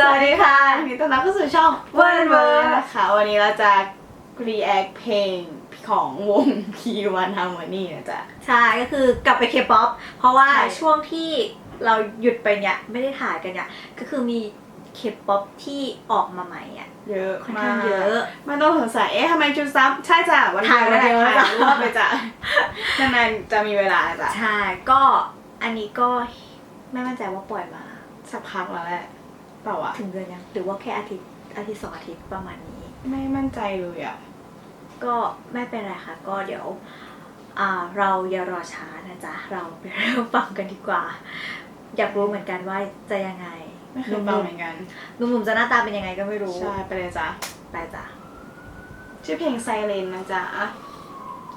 สวัสดีค่ะยินดีต้อนรับเข้าสู่ช่องเวิร์นเวิร์นนะคะวันนี้เราจะ react เพลงของวง P1 Harmony นะจ๊ะ ใช่ก็คือกลับไปเคป๊อปเพราะว่าใช่ ช่วงที่เราหยุดไปเนี่ยไม่ได้ถ่ายกันเนี่ยก็คือมีเคป๊อปที่ออกมาใหม่อะเยอะค่อนมาข้ากงเยอะไมันต้องสงสัยเอ๊ะทำไมชุดซ้ำใช่จ้ะวันถ่ายมาเยอะถ่ายจ้ะรอบไปจ้ะนานๆจะมีเวลาจ้ะใช่ก็อันนี้ก็ไม่มั่นใจว่าปล่อยมา สักพักแล้วแหละเปล่าวะถึงเดือนยังหรือว่าแค่อาทิตย์อาทิตย์สองอาทิตย์ประมาณนี้ ไม่มั่นใจเลยอะก็ไม่เป็นไรค่ะ ก็เดี๋ยวอ่าเราอย่ารอช้านะจ๊ะ เราไปเริ่มฟังกันดีกว่า อยากรู้เหมือนกันว่าจะยังไงไม่เคยฟังเหมือนกันหนุ่มๆจะหน้าตาเป็นยังไงก็ไม่รู้ใช่ไปเลยจ้ะไปจ้ะชื่อเพลงไซเรนนะจ๊ะ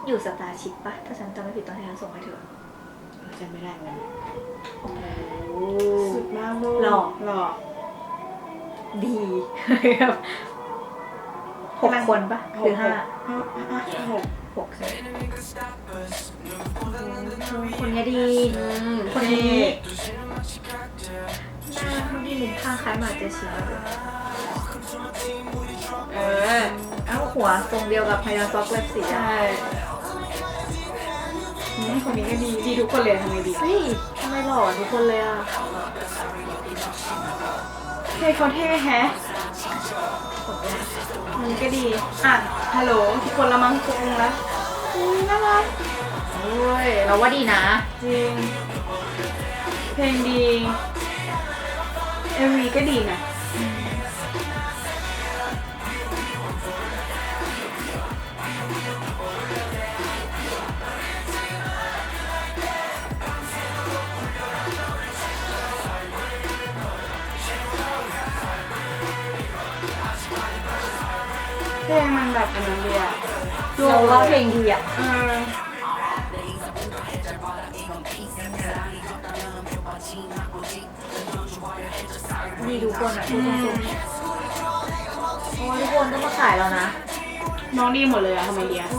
อยู่สตาร์ชิปปะถ้าฉันจำไม่ผิดตอนที่ฉันส่งให้เธอจำไม่ได้เหมือนกันโอ้โหสุดมากลูกหล่อหล่อ ดีหกคนปะหรือห้าห้าห้าหกหกใช่ไหมคนนี้ดีคนนี้หน้าคนที่มุมข้างคล้ายหมาเจชิมากเลยเออเอ้าหัวทรงเดียวกับพยาซ็อกเล็บสีใช่อะอืมคนนี้ก็ดีดีทุกคนเลยทำไมดีเฮ้ยทำไมหล่อทุกคนเลยอะ เท่เขาเท่แฮะผมเนี่ยมันก็ดี อะ ฮัลโหลทุกคนละมั้งทุกคนละอืมน่ารักโอ้ยเราว่าดีนะ จริง เพลงดีเอ็มวีก็ดีนะ ลงมันแบบอันนั้นเลยอะเราว่าเพลงดีอะเออดีทุกคนอะทุกคนเพราะว่าทุกคนต้องมาขายเรานะน้องดีหมดเลยอะทำไมดีอะ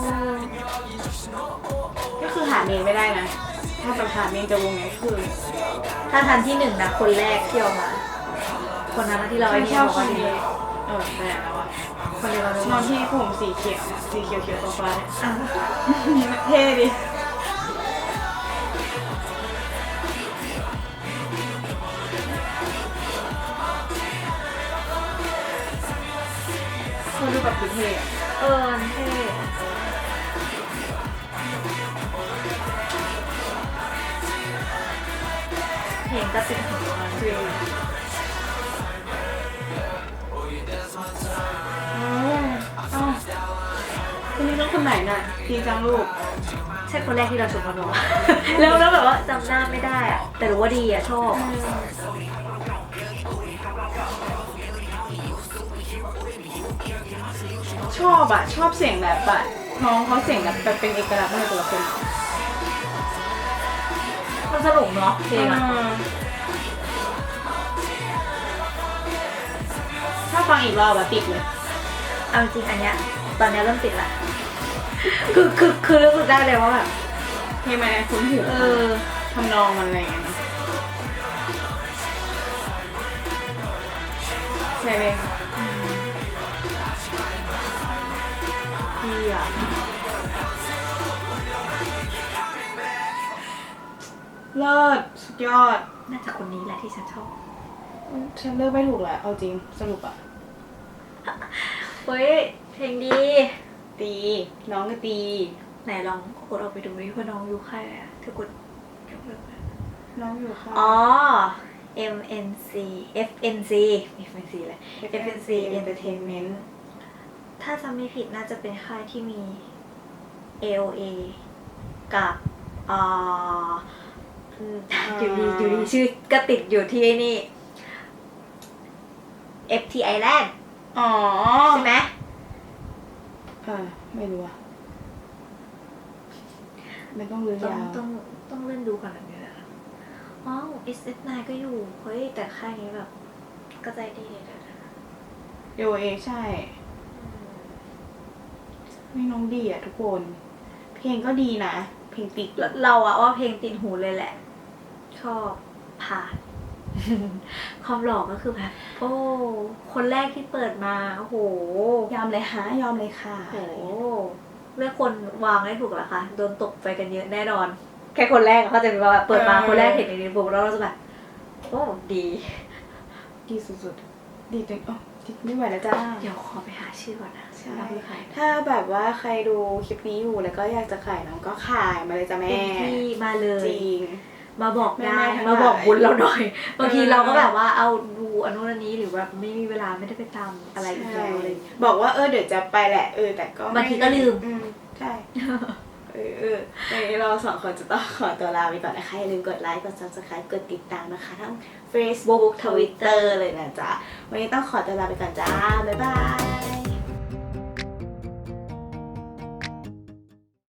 ก็คือหาเมนไม่ได้นะ ถ้าแบบหาเมนจะวงไงคือถ้าทันที่หนึ่งนะคนแรกที่เอามา คนนั้นนะที่เราไอ้ไม่นี่ชอบบอกคว่านดีนี้เออแต่แล้วอะ คนเดียวเราน้องที่ผมสีเขียวสีเขียวเขียวฟ้าฟ้าอะเท่ดิเขาดูแบบดูเท่อะเออเท่เพลงก็ติดหูเราจริง คนนี้ต้องคนไหนน่ะดีจังลูก ใช่คนแรกที่เราชมกันวะแล้วแล้วแบบว่าจำหน้าไม่ได้อะแต่รู้ว่าดีอะชอบชอบอะชอบเสียงแบบอะน้องเขาเสียงแบบแบบเป็นเอกลักษณ์มากตัวละคนมันสนุกเนาะเพลงอะอืมถ้าฟังอีกรอบอะติดเลย เอาจริงๆอันเนี้ยตอนเนี้ยเริ่มติดละ คือคือคือรู้สึกได้เลยว่าแบบเพลงมันคุ้นหูเออทำนองมันอะไรอย่างเงี้ยเนอะใช่เลยดีอะเลิศสุดยอด น่าจะคนนี้แหละที่ฉันชอบฉันเลือกไม่ถูกแหละเอาจริงสรุปอะเฮ้ยเพลงดี ตี น้องก็ตี ไหนลองกดออกไปดูดิว่าน้องอยู่ค่ายอะไรอะเธอกดน้องอยู่ค่ะ อ๋อ MNC FNC FNC เลย FNC Entertainment ถ้าจำไม่ผิดน่าจะเป็นค่ายที่มี AOA กับอ่าอืมอยู่ดีอยู่ดีชื่อก็ติดอยู่ที่นี่ FT Island อ๋อ ใช่ไหม เออไม่รู้อะไม่ต้องรู้ต้องยาวต้องต้องเล่นดูก่อนนะเนี่ยอ๋อ SF9 ก็อยู่ เฮ้ย แต่ค่ายนี้แบบ ก็ใจดีเลยนะเอโอเอใช่ ไม่น้องดีอะทุกคน เพลงก็ดีนะ เพลงติด เราเราอะว่าเพลงติดหูเลยแหละ ชอบผ่าน ความหล่อก็คือแบบโอ้ คนแรกที่เปิดมาโอ้โห ยอมเลยฮะยอมเลยค่ะโอ้โหเลือกคนวางได้ถูกแล้วค่ะ โดนตกไปกันเยอะแน่นอน แค่คนแรกอะเขาใจะมีว่าแบบเปิดมาคนแรกเห็นในนี้ปุ๊บแล้วเราจะแบบโอ้ดี ดีสุดๆ ดีจนโอ้ดีไม่ไหวแล้วจ้า เดี๋ยวขอไปหาชื่อก่อนนะใช่เราคือใครถ้าแบบว่าใครดูคลิปนี้อยู่แล้วก็อยากจะขายน้องก็ขายมาเลยจ้ะแม่เต็มที่มาเลยจริง มาบอกได้แม่ๆทั้งมาบอกหลายบุญเราหน่อย บางทีเออเราก็แบบว่าเอาดูอันนู้นอันนี้หรือแบบไม่มีเวลาไม่ได้ไปตามอะไรอีกแล้วอะไรอย่างเงี้ย บอกว่าเออเดี๋ยวจะไปแหละเออแต่ก็ไบางทีก็ลืม อืมใช่ เออเออวันนี้เราสองคนจะต้องขอตัวลาไปก่อนนะคะอย่าลืมกดไลค์ กด subscribe กดติดตามนะคะ ทั้ง Facebook Twitter เลยนะจ๊ะ วันนี้ต้องขอตัวลาไปก่อนจ้า บ๊ายบาย